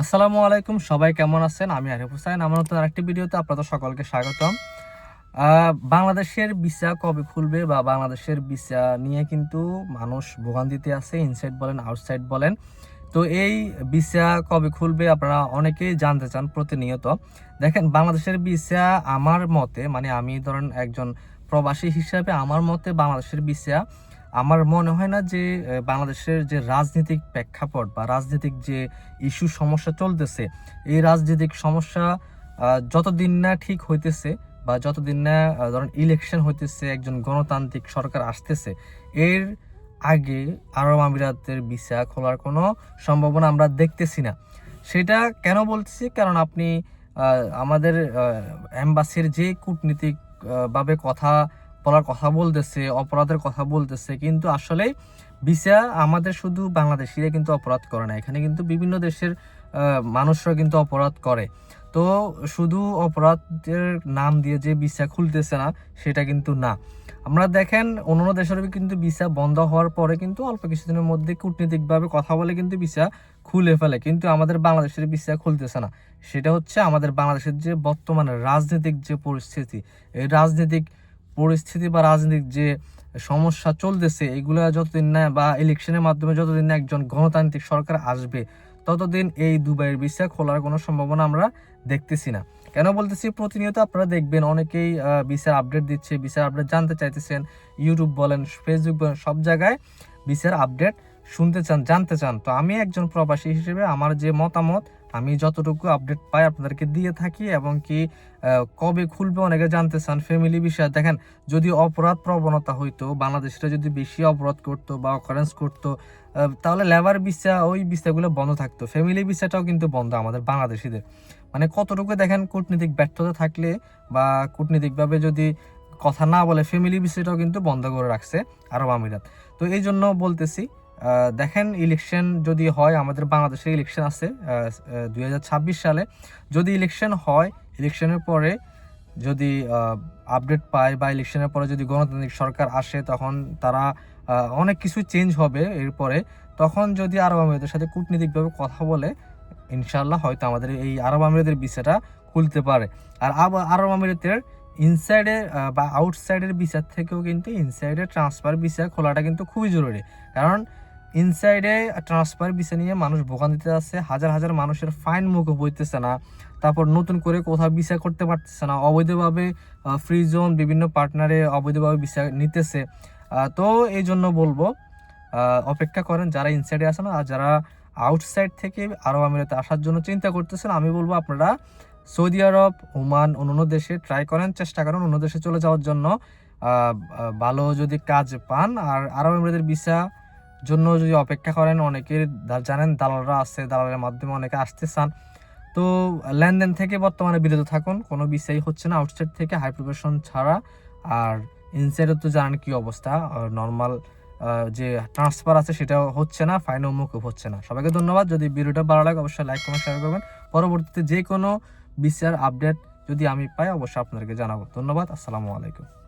আসসালামু আলাইকুম, সবাই কেমন আছেন? আমি আরিফ হুসাইন আমার নতুন আরেকটি ভিডিওতে আপনাদের সকলকে স্বাগতম। বাংলাদেশের ভিসা কবে খুলবে বা বাংলাদেশের ভিসা নিয়ে কিন্তু মানুষ ভোগান্তিতে আছে ইনসাইড বলেন আউটসাইড বলেন। তো এই ভিসা কবে খুলবে আপনারা অনেকেই জানতে চান প্রতিনিয়ত। দেখেন, বাংলাদেশের ভিসা আমার মতে মানে আমি ধরেন একজন প্রবাসী হিসাবে, আমার মতে বাংলাদেশের ভিসা আমার মনে হয় না যে বাংলাদেশের যে রাজনৈতিক প্রেক্ষাপট বা রাজনৈতিক যে ইস্যু সমস্যা চলতেছে, এই রাজনৈতিক সমস্যা যতদিন না ঠিক হইতেছে বা যতদিন না ধরেন ইলেকশন হইতেছে, একজন গণতান্ত্রিক সরকার আসতেছে, এর আগে আরব আমিরাতের ভিসা খোলার কোনো সম্ভাবনা আমরা দেখতেছি না। সেটা কেন বলতেছি? কারণ আপনি আমাদের এম্বাসির যে কূটনীতিকভাবে কথা বলার কথা বলতেছে, অপরাধের কথা বলতেছে, কিন্তু আসলে ভিসা আমাদের শুধু বাংলাদেশিরা কিন্তু অপরাধ করে না, এখানে কিন্তু বিভিন্ন দেশের মানুষরা কিন্তু অপরাধ করে। তো শুধু অপরাধের নাম দিয়ে যে ভিসা খুলতেছে না, সেটা কিন্তু না। আমরা দেখেন অন্য দেশের কিন্তু ভিসা বন্ধ হওয়ার পরে কিন্তু অল্প কিছুদিনের মধ্যে কূটনীতিকভাবে কথা বলে কিন্তু ভিসা খুলে ফেলে, কিন্তু আমাদের বাংলাদেশের ভিসা খুলতেছে না। সেটা হচ্ছে আমাদের বাংলাদেশের যে বর্তমানে রাজনৈতিক যে পরিস্থিতি, এই রাজনৈতিক পরিস্থিতি বা রাজনৈতিক যে সমস্যা চলতেছে, এগুলো যতদিন না বা ইলেকশনের মাধ্যমে যতদিন না একজন গণতান্ত্রিক সরকার আসবে, ততদিন এই দুবাইয়ের ভিসা খোলার কোনো সম্ভাবনা আমরা দেখতেছি না। কেন বলতেছি? প্রতিনিয়ত আপনারা দেখবেন অনেকেই ভিসার আপডেট দিচ্ছে ভিসার আপডেট জানতে চাইতেছেন ইউটিউব বলেন ফেসবুক বলেন, সব জায়গায় ভিসার আপডেট শুনতে চান, জানতে চান। তো আমি একজন প্রবাসী হিসেবে আমার যে মতামত আমি যতটুকু আপডেট পাই আপনাদেরকে দিয়ে থাকি এবং কি কবে খুলবে অনেকে জানতে চান ফ্যামিলি বিষয়। দেখেন, যদি অপরাধ প্রবণতা হইতো বাংলাদেশিরা যদি বেশি অপরাধ করতো বা অকারেন্স করতো তাহলে লেবার ভিসা ওই ভিসাগুলো বন্ধ থাকতো। ফ্যামিলি ভিসাটাও কিন্তু বন্ধ আমাদের বাংলাদেশিদের। মানে কতটুকু দেখেন কূটনীতিক ব্যর্থতা থাকলে বা কূটনীতিকভাবে যদি কথা না বলে ফ্যামিলি বিষয়টাও কিন্তু বন্ধ করে রাখছে আরব আমিরাত। তো এই জন্য বলতেছি দেখেন ইলেকশন যদি হয়, আমাদের বাংলাদেশে ইলেকশন আছে দু হাজার ছাব্বিশ সালে। যদি ইলেকশন হয় ইলেকশনের পরে যদি আপডেট পায় বা ইলেকশনের পরে যদি গণতান্ত্রিক সরকার আসে, তখন তারা অনেক কিছু চেঞ্জ হবে এরপরে। তখন যদি আরব আমিরাতের সাথে কূটনীতিকভাবে কথা বলে ইনশাল্লাহ হয়তো আমাদের এই আরব আমিরাতের ভিসাটা খুলতে পারে। আর আরব আমিরাতের ইনসাইডে বা আউটসাইডের ভিসার থেকেও কিন্তু ইনসাইডে ট্রান্সফার ভিসা খোলাটা কিন্তু খুবই জরুরি। কারণ ইনসাইডে ট্রান্সফার ভিসা নিয়ে মানুষ ভোগান্তিতে আছে হাজার হাজার মানুষের ফাইন মুখে বইতেছে না, তারপর নতুন করে কোথাও ভিসা করতে পারতেছে না, অবৈধভাবে ফ্রি জোন বিভিন্ন পার্টনারে অবৈধভাবে ভিসা নিতেছে। তো এই জন্য বলব অপেক্ষা করেন যারা ইনসাইডে আসেন আর যারা আউটসাইড থেকে আরব আমিরাতে আসার জন্য চিন্তা করতেছেন, আমি বলব আপনারা সৌদি আরব, ওমান অন্যান্য দেশে ট্রাই করেন, চেষ্টা করেন অন্য দেশে চলে যাওয়ার জন্য। ভালো যদি কাজ পান, আর আরব আমিরাতের ভিসা জন্য যদি অপেক্ষা করেন অনেকের দা- জানেন দালালরা আছে, দালালের মাধ্যমে অনেকে আসতে চান। তো লেনদেন থেকে বর্তমানে বিরত থাকুন, কোনো বিষয় হচ্ছে না। আউটসাইড থেকে হাই প্রফেশন ছাড়া, আর ইনসাইডে তো জানেন কী অবস্থা নর্মাল যে ট্রান্সফার আছে সেটাও হচ্ছে না ফাইন মুকুব হচ্ছে না। সবাইকে ধন্যবাদ। যদি ভিডিওটা ভালো লাগে, অবশ্যই লাইক কমেন্ট শেয়ার করবেন। পরবর্তীতে যে কোনো বিষয়ের আপডেট যদি আমি পাই, অবশ্যই আপনাদেরকে জানাব। ধন্যবাদ। আসসালামু আলাইকুম।